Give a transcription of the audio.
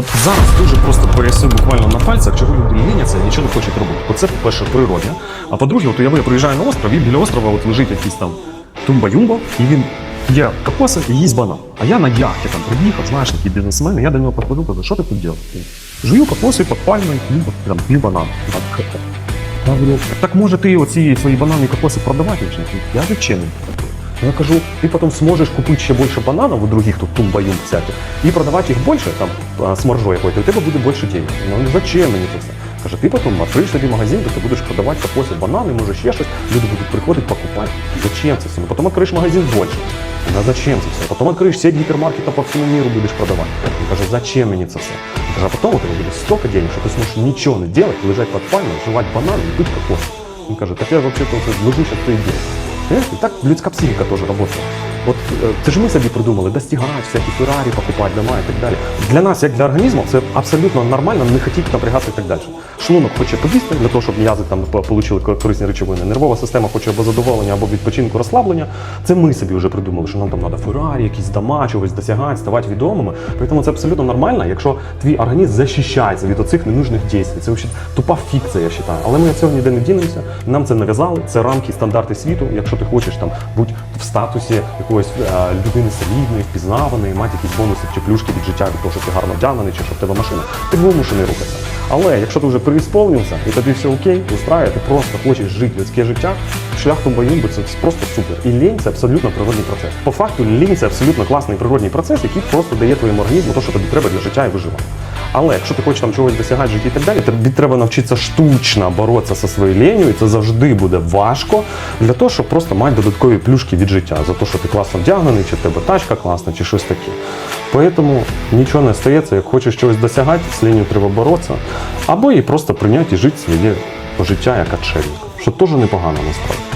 От зараз дуже просто поясню буквально на пальцях, чого люди ліняться і нічого не хочуть робити. Оце, по-перше, природне. А по-друге, от я приїжджаю на остров, і біля острова от лежить якийсь там тумба-юмба, і він є кокоси і їсть банан. А я на яхті там приїхав, знаєш, такий бізнесмен, і я до нього підходжу, кажу, що ти тут робиш? Жую кокоси під пальмою, там, хліб банан. Так, так може ти оці свої банани кокоси продавати? Я зачем? Я кажу, ты потом сможешь купить ще більше бананів у других тут тумбаюм всяких і продавати їх більше там а, з маржою якоюсь, і у тебе буде більше денег. Ну зачем мені це все? Каже, ти потім відкриєш собі магазин, де ти будеш продавати кокоси, банани, може ще щось, люди будуть приходити покупати. Зачем це все? Ну, потім відкриєш магазин більше. Ну зачем це все? Потім відкриєш сеть гіпермаркетів по всьому миру будеш продавати. Він каже, зачем мені це все? Він каже, а потім у тебе буде стільки денег, що ти зможеш нічого не робити, лежати під пальмою, жувати банани і пити кокоси. Він каже, так я взагалі-то лежу, зараз це і делаю. Понимаешь? И Так людська психіка теж працює. От е, це ж ми собі придумали достигати, всякі Феррарі покупати дома і так далі. Для нас, як для організму, це абсолютно нормально не хотіти напрягатися і так далі. Шлунок хоче поїсти для того, щоб м'язи там ко- корисні речовини. Нервова система хоче або задоволення, або відпочинку, розслаблення. Це ми собі вже придумали, що нам там треба Феррарі, якісь дома, чогось досягати, ставати відомими. Тому це абсолютно нормально, якщо твій організм захищається від оцих ненужних дій. Це взагалі тупа фікція, я вважаю. Але ми цього ніде не дінемося. Нам це нав'язали. Це рамки, стандарти світу. Якщо ти хочеш там бути в статусі якоїсь е, людини солідної, впізнаваної, мати якісь бонуси чи плюшки від життя від того, що ти гарно вдягнений, чи що в тебе машина, ти вимушений рухатися. Але якщо ти вже переісполнився і тобі все окей, устраює, ти просто хочеш жити людське життя, шлях тумбаюмби це просто супер. І лінь це абсолютно природний процес. По факту лінь це абсолютно класний природний процес, який просто дає твоєму організму те, що тобі треба для життя і виживання. Але якщо ти хочеш там чогось досягати в житті і так далі, тобі треба навчитися штучно боротися зі своєю ленью, і це завжди буде важко для того, щоб просто мати додаткові плюшки від життя за те, що ти класно вдягнений, чи в тебе тачка класна, чи щось таке. Поэтому нічого не стається, як хочеш чогось досягати, з ленью треба боротися, або і просто прийняти і жити своє життя як отшельник, що теж непогано насправді.